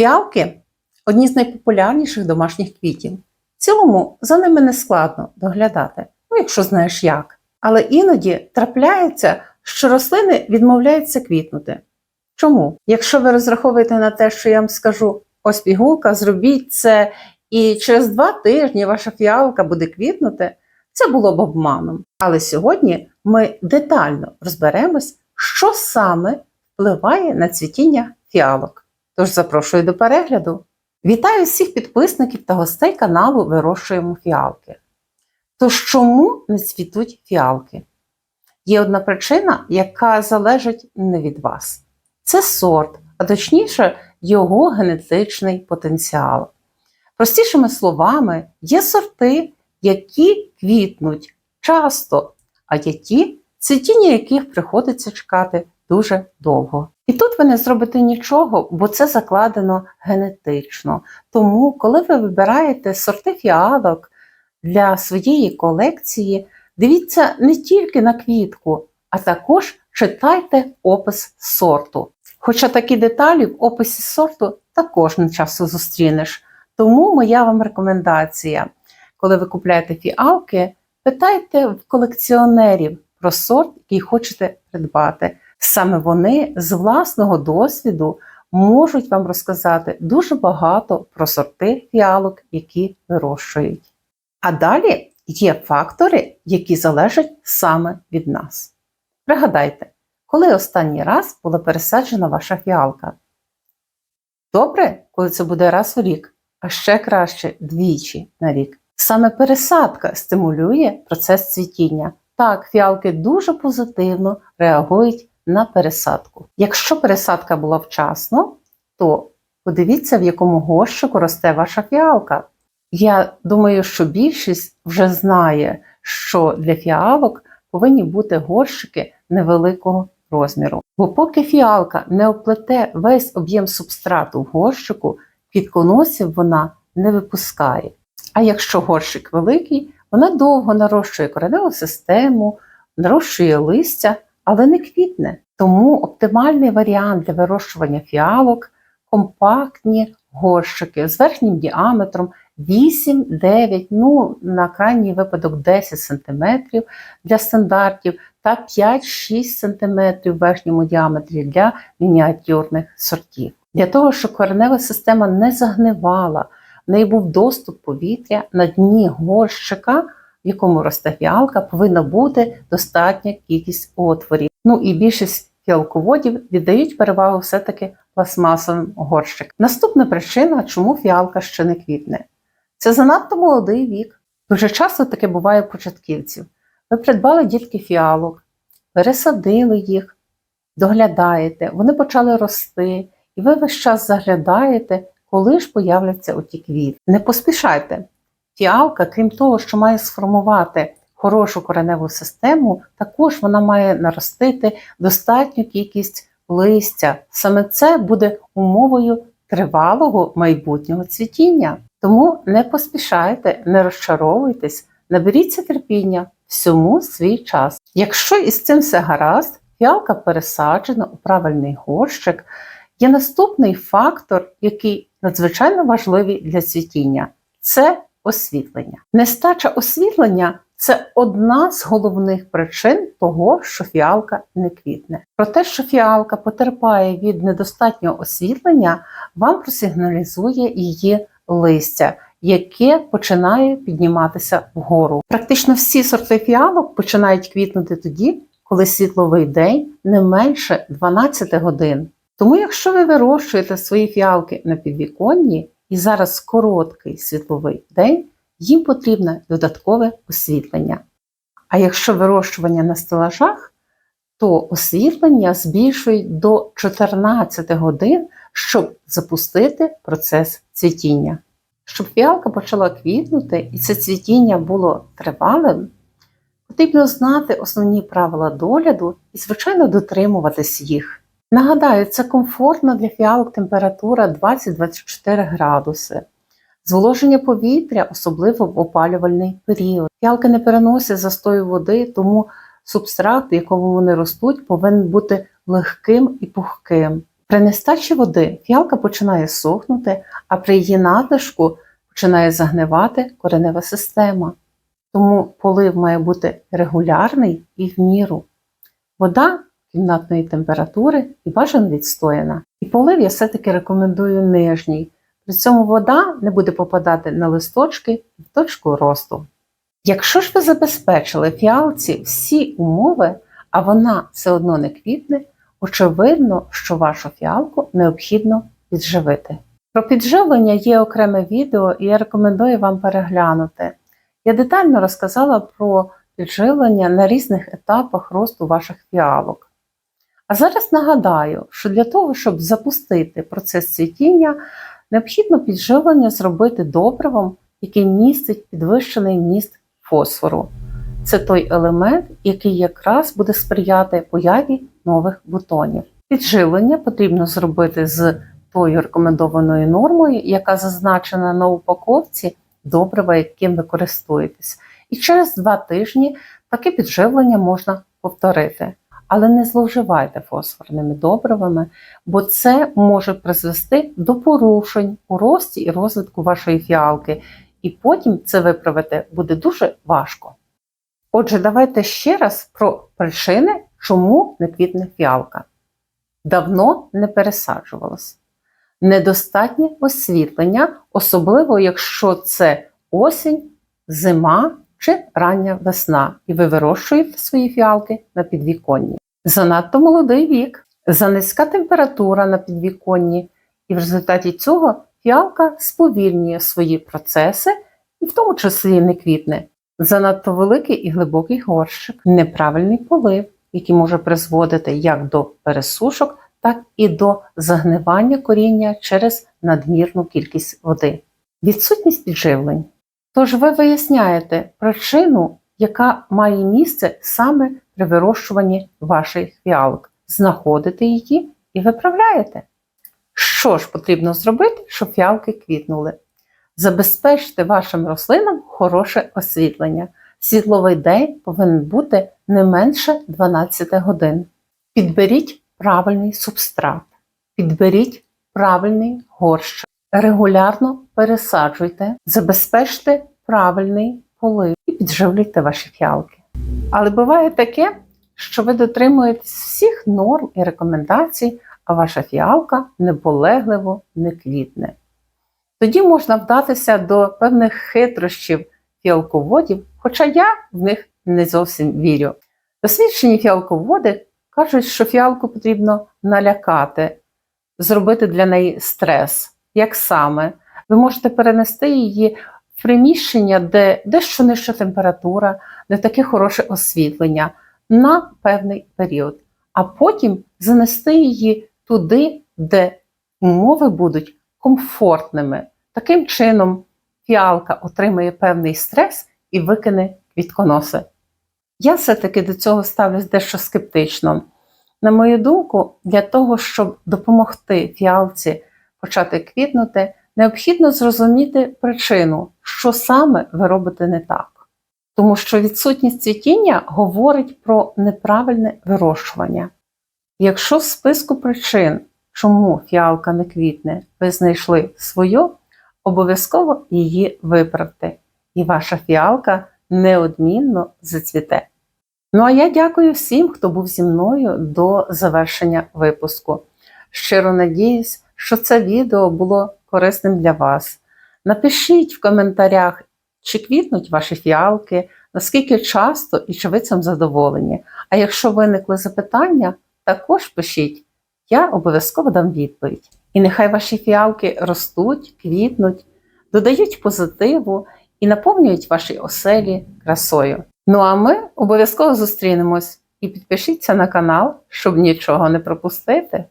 Фіалки одні з найпопулярніших домашніх квітів. В цілому за ними не складно доглядати, ну якщо знаєш як. Але іноді трапляється, що рослини відмовляються квітнути. Чому? Якщо ви розраховуєте на те, що я вам скажу, ось пігулка, зробіть це, і через два тижні ваша фіалка буде квітнути, це було б обманом. Але сьогодні ми детально розберемось, що саме впливає на цвітіння фіалок. Тож запрошую до перегляду. Вітаю всіх підписників та гостей каналу Вирощуємо фіалки. Тож чому не цвітуть фіалки? Є одна причина, яка залежить не від вас. Це сорт, а точніше, його генетичний потенціал. Простішими словами, є сорти, які квітнуть часто, а є ті, цвітіння яких приходиться чекати дуже довго. І тут ви не зробите нічого, бо це закладено генетично. Тому, коли ви вибираєте сорти фіалок для своєї колекції, дивіться не тільки на квітку, а також читайте опис сорту. Хоча такі деталі в описі сорту також не часто зустрінеш. Тому моя вам рекомендація, коли ви купуєте фіалки, питайте в колекціонерів про сорт, який хочете придбати. Саме вони з власного досвіду можуть вам розказати дуже багато про сорти фіалок, які вирощують. А далі є фактори, які залежать саме від нас. Пригадайте, коли останній раз була пересаджена ваша фіалка? Добре, коли це буде раз у рік, а ще краще двічі на рік. Саме пересадка стимулює процес цвітіння. Так, фіалки дуже позитивно реагують на пересадку. Якщо пересадка була вчасно, то подивіться, в якому горщику росте ваша фіалка. Я думаю, що більшість вже знає, що для фіалок повинні бути горщики невеликого розміру. Бо поки фіалка не оплете весь об'єм субстрату в горщику, квітконосів вона не випускає. А якщо горщик великий, вона довго нарощує кореневу систему, нарощує листя, але не квітне. Тому оптимальний варіант для вирощування фіалок компактні горщики з верхнім діаметром 8-9, ну на крайній випадок 10 см для стандартів та 5-6 см в верхньому діаметрі для мініатюрних сортів. Для того, щоб коренева система не загнивала, в неї був доступ повітря на дні горщика, в якому росте фіалка, повинна бути достатня кількість отворів. Ну і більшість фіалководів віддають перевагу все-таки пластмасовим горщикам. Наступна причина, чому фіалка ще не квітне. Це занадто молодий вік. Дуже часто таке буває у початківців. Ви придбали дітки фіалок, пересадили їх, доглядаєте, вони почали рости, і ви весь час заглядаєте, коли ж появляться оті квіти. Не поспішайте. Фіалка, крім того, що має сформувати хорошу кореневу систему, також вона має наростити достатню кількість листя. Саме це буде умовою тривалого майбутнього цвітіння. Тому не поспішайте, не розчаровуйтесь, наберіться терпіння всьому свій час. Якщо із цим все гаразд, фіалка пересаджена у правильний горщик, є наступний фактор, який надзвичайно важливий для цвітіння це освітлення. Нестача освітлення це одна з головних причин того, що фіалка не квітне. Про те, що фіалка потерпає від недостатнього освітлення, вам просигналізує її листя, яке починає підніматися вгору. Практично всі сорти фіалок починають квітнути тоді, коли світловий день не менше 12 годин. Тому, якщо ви вирощуєте свої фіалки на підвіконні і зараз короткий світловий день, їм потрібне додаткове освітлення. А якщо вирощування на стелажах, то освітлення збільшують до 14 годин, щоб запустити процес цвітіння. Щоб фіалка почала квітнути і це цвітіння було тривалим, потрібно знати основні правила догляду і, звичайно, дотримуватись їх. Нагадаю, це комфортна для фіалок температура 20-24 градуси. Зволоження повітря, особливо в опалювальний період. Фіалки не переносять застою води, тому субстрат, в якому вони ростуть, повинен бути легким і пухким. При нестачі води фіалка починає сохнути, а при її надлишку починає загнивати коренева система. Тому полив має бути регулярний і в міру. Вода кімнатної температури і бажано відстояна. І полив я все-таки рекомендую нижній. При цьому вода не буде попадати на листочки в точку росту. Якщо ж ви забезпечили фіалці всі умови, а вона все одно не квітне, очевидно, що вашу фіалку необхідно підживити. Про підживлення є окреме відео, і я рекомендую вам переглянути. Я детально розказала про підживлення на різних етапах росту ваших фіалок. А зараз нагадаю, що для того, щоб запустити процес цвітіння, необхідно підживлення зробити добривом, який містить підвищений міст фосфору. Це той елемент, який якраз буде сприяти появі нових бутонів. Підживлення потрібно зробити з тою рекомендованою нормою, яка зазначена на упаковці добрива, яким ви користуєтесь. І через два тижні таке підживлення можна повторити. Але не зловживайте фосфорними добривами, бо це може призвести до порушень у рості і розвитку вашої фіалки, і потім це виправити буде дуже важко. Отже, давайте ще раз про причини, чому не квітне фіалка. Давно не пересаджувалось. Недостатнє освітлення, особливо якщо це осінь, зима чи рання весна, і ви вирощуєте свої фіалки на підвіконні. Занадто молодий вік, занизька температура на підвіконні, і в результаті цього фіалка сповільнює свої процеси, і в тому числі не квітне. Занадто великий і глибокий горщик, неправильний полив, який може призводити як до пересушок, так і до загнивання коріння через надмірну кількість води. Відсутність підживлень. Тож ви виясняєте причину, яка має місце саме при вирощуванні ваших фіалок, знаходите її і виправляєте. Що ж потрібно зробити, щоб фіалки квітнули? Забезпечте вашим рослинам хороше освітлення. Світловий день повинен бути не менше 12 годин. Підберіть правильний субстрат, підберіть правильний горщик, регулярно пересаджуйте, забезпечте правильний полив і підживлюйте ваші фіалки. Але буває таке, що ви дотримуєтесь всіх норм і рекомендацій, а ваша фіалка неполегливо не квітне. Тоді можна вдатися до певних хитрощів фіалководів, хоча я в них не зовсім вірю. Досвідчені фіалководи кажуть, що фіалку потрібно налякати, зробити для неї стрес. Як саме? Ви можете перенести її в приміщення, де дещо нижча температура, не таке хороше освітлення на певний період, а потім занести її туди, де умови будуть комфортними. Таким чином, фіалка отримає певний стрес і викине квітконоси. Я все-таки до цього ставлюсь дещо скептично. На мою думку, для того, щоб допомогти фіалці почати квітнути, необхідно зрозуміти причину, що саме ви робите не так. Тому що відсутність цвітіння говорить про неправильне вирощування. Якщо в списку причин, чому фіалка не квітне, ви знайшли свою, обов'язково її виправте, і ваша фіалка неодмінно зацвіте. Ну а я дякую всім, хто був зі мною до завершення випуску. Щиро надіюсь, що це відео було корисним для вас. Напишіть в коментарях, чи квітнуть ваші фіалки, наскільки часто і чи ви цим задоволені. А якщо виникли запитання, також пишіть, я обов'язково дам відповідь. І нехай ваші фіалки ростуть, квітнуть, додають позитиву і наповнюють ваші оселі красою. Ну а ми обов'язково зустрінемось і підпишіться на канал, щоб нічого не пропустити.